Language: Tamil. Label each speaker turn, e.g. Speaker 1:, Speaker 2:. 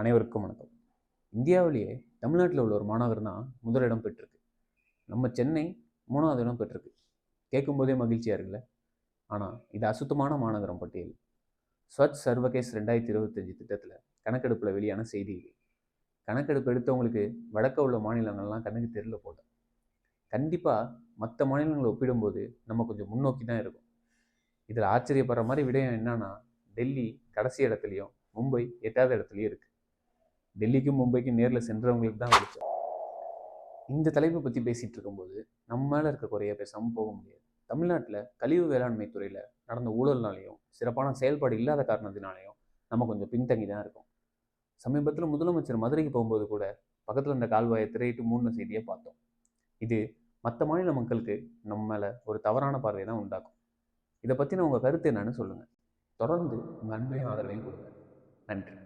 Speaker 1: அனைவருக்கும் வணக்கம். இந்தியாவிலேயே தமிழ்நாட்டில் உள்ள ஒரு மாநகரம் தான் முதலிடம் பெற்றிருக்கு. நம்ம சென்னை மூணாவது இடம் பெற்றிருக்கு. கேட்கும்போதே மகிழ்ச்சியாக இருக்குல்ல? ஆனால் இது அசுத்தமான மாநகரம் பட்டியல். ஸ்வச் சர்வகேஸ் ரெண்டாயிரத்தி இருபத்தஞ்சு திட்டத்தில் கணக்கெடுப்பில் வெளியான செய்தி இது. கணக்கெடுப்பு எடுத்தவங்களுக்கு வடக்க உள்ள மாநிலங்கள்லாம் கண்ணுக்கு தெரியல போல. கண்டிப்பாக மற்ற மாநிலங்களை ஒப்பிடும்போது நம்ம கொஞ்சம் முன்னோக்கி தான் இருக்கும். இதில் ஆச்சரியப்படுற மாதிரி விடயம் என்னன்னா டெல்லி கடைசி இடத்துலையும் மும்பை எட்டாவது இடத்துலையும் இருக்குது டெல்லிக்கும் மும்பைக்கும் நேரில் சென்றவங்களுக்கு தான் வெளிச்சம் இந்த தலைப்பை பற்றி பேசிகிட்டு இருக்கும்போது நம்ம மேலே இருக்க குறைய பேசாமல் போக முடியாது. தமிழ்நாட்டில் கழிவு வேளாண்மை துறையில் நடந்த ஊழல்னாலையும் சிறப்பான செயல்பாடு இல்லாத காரணத்தினாலையும் நம்ம கொஞ்சம் பின்தங்கி தான் இருக்கோம். சமீபத்தில் முதலமைச்சர் மதுரைக்கு போகும்போது கூட பக்கத்தில் இருந்த கால்வாயை திரையிட்டு மூணு செய்தியை பார்த்தோம். இது மற்ற மாநில மக்களுக்கு நம்ம மேலே ஒரு தவறான பார்வையை தான் உண்டாக்கும். இதை பற்றின உங்கள் கருத்து என்னன்னு சொல்லுங்கள் தொடர்ந்து உங்கள் அன்பையும் ஆதரவையும் கொடுங்க. நன்றி.